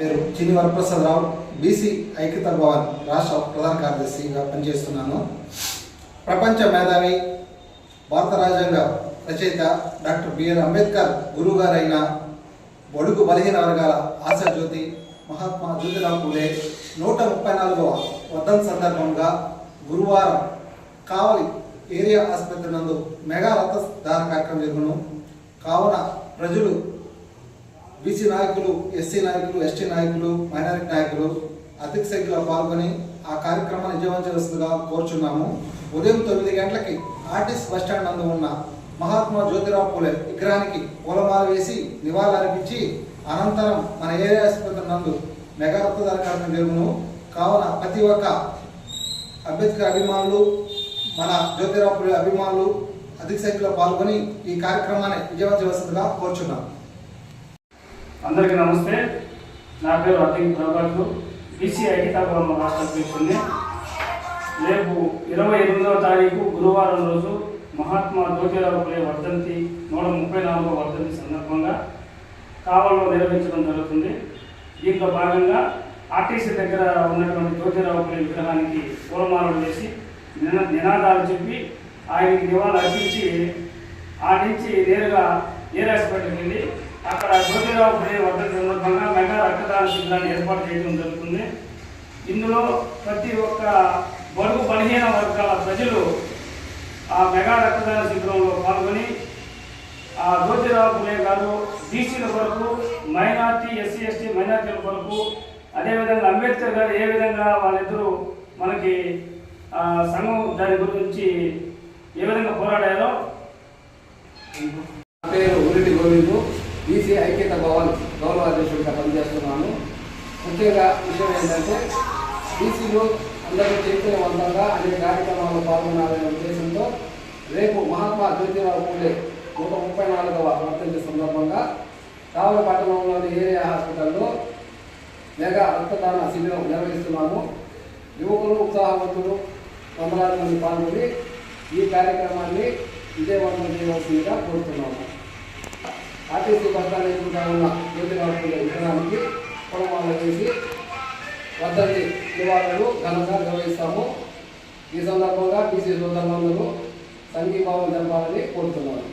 Varaprasad Rao BC ఐక్యత భవన్ రాష్ట్ర ప్రధాన కార్యదర్శిగా పనిచేస్తున్నాను. ప్రపంచ మేధావి భారత రాజ్యాంగ రచయిత డాక్టర్ బిఆర్ అంబేద్కర్ గురువుగారైన బడుగు బలహీన వర్గాల ఆశాజ్యోతి మహాత్మా జ్యోతిరావు పూలే నూట ముప్పై నాలుగవ వర్ధన్ సందర్భంగా గురువారం కావలి ఏరియా ఆసుపత్రి నందు మెగా రక్తదాన కార్యక్రమం జరుగును. కావున ప్రజలు బీసీ నాయకులు ఎస్సీ నాయకులు ఎస్టీ నాయకులు మైనారిటీ నాయకులు అధిక సంఖ్యలో పాల్గొని ఆ కార్యక్రమాన్ని విజయవంతవలసిందిగా కోరుచున్నాము. ఉదయం తొమ్మిది గంటలకి ఆర్టీసీ బస్టాండ్ నందు ఉన్న మహాత్మా జ్యోతిరావు పూలే విగ్రహానికి పూలమాల వేసి నివాళులర్పించి అనంతరం మన ఏరియా ఆసుపత్రి నందు మెగా రక్తదాన కార్యక్రమం జరుగును. కావున ప్రతి ఒక్క అంబేద్కర్ అభిమానులు మన జ్యోతిరావు పూలే అభిమానులు అధిక సంఖ్యలో పాల్గొని ఈ కార్యక్రమాన్ని విజయవంతవలసిందిగా కోరుచున్నాము. అందరికీ నమస్తే. నా పేరు అతిక్ ప్రభాకర్. బీసీ ఐక్యతాపురం రాష్ట్ర అధ్యక్షుడిని. రేపు ఇరవై ఎనిమిదవ తారీఖు గురువారం రోజు మహాత్మా జ్యోతిరావు పులే వర్ధంతి నూట ముప్పై నాలుగవ వర్ధంతి సందర్భంగా కావల్లో నిర్వహించడం జరుగుతుంది. దీంట్లో భాగంగా ఆర్టీసీ దగ్గర ఉన్నటువంటి జ్యోతిరావు పులే విగ్రహానికి పూలమాలలు వేసి నినాదాలు చెప్పి ఆయనకి నివాళులు అర్పించి ఆ నుంచి నేరుగా ఏ హాస్పిటల్కి వెళ్ళి అక్కడ జ్యోతిరావు పులే వద్ద సందర్భంగా మెగా రక్తదాన శిబిరాన్ని ఏర్పాటు చేయడం జరుగుతుంది. ఇందులో ప్రతి ఒక్క బడుగు బలహీన వర్గాల ప్రజలు ఆ మెగా రక్తదాన శిబిరంలో పాల్గొని ఆ జ్యోతిరావు పులే గారు బీసీల కొరకు మైనార్టీ ఎస్సీ ఎస్టీ మైనార్టీల కొరకు అదేవిధంగా అంబేద్కర్ గారు ఏ విధంగా వాళ్ళిద్దరూ మనకి సంఘం దాని గురించి ఏ విధంగా పోరాడారో. పేరు ఉరిటి గోవిందు. బీసీ ఐక్యత భవన్ గౌరవ అధ్యక్షుడిగా పనిచేస్తున్నాను. ముఖ్యంగా విషయం ఏంటంటే బీసీలు అందరూ చైతన్యవంతంగా అనేక కార్యక్రమాల్లో పాల్గొనాలనే ఉద్దేశంతో రేపు మహాత్మా జ్యోతిరావు పూలే నూట ముప్పై నాలుగవ వర్తంతి సందర్భంగా కావలి పట్టణంలోని ఏరియా హాస్పిటల్లో మెగా రక్తదాన శిబిరం నిర్వహిస్తున్నాము. యువకులు ఉత్సాహవంతులు వందలాది మంది పాల్గొని ఈ కార్యక్రమాన్ని విజయవంతం చేయవలసిందిగా కోరుతున్నాము. ఆర్టీసీ బస్టాండ్ ఎదురుగా ఉన్న జ్యోతిరావు పూలే విగ్రహానికి పొలమాల వేసి వద్దండి నివారణలు ఘనంగా నిర్వహిస్తాము. ఈ సందర్భంగా బీసీ సోదరులందరూ సంఘీభావం జరపాలని కోరుతున్నాను.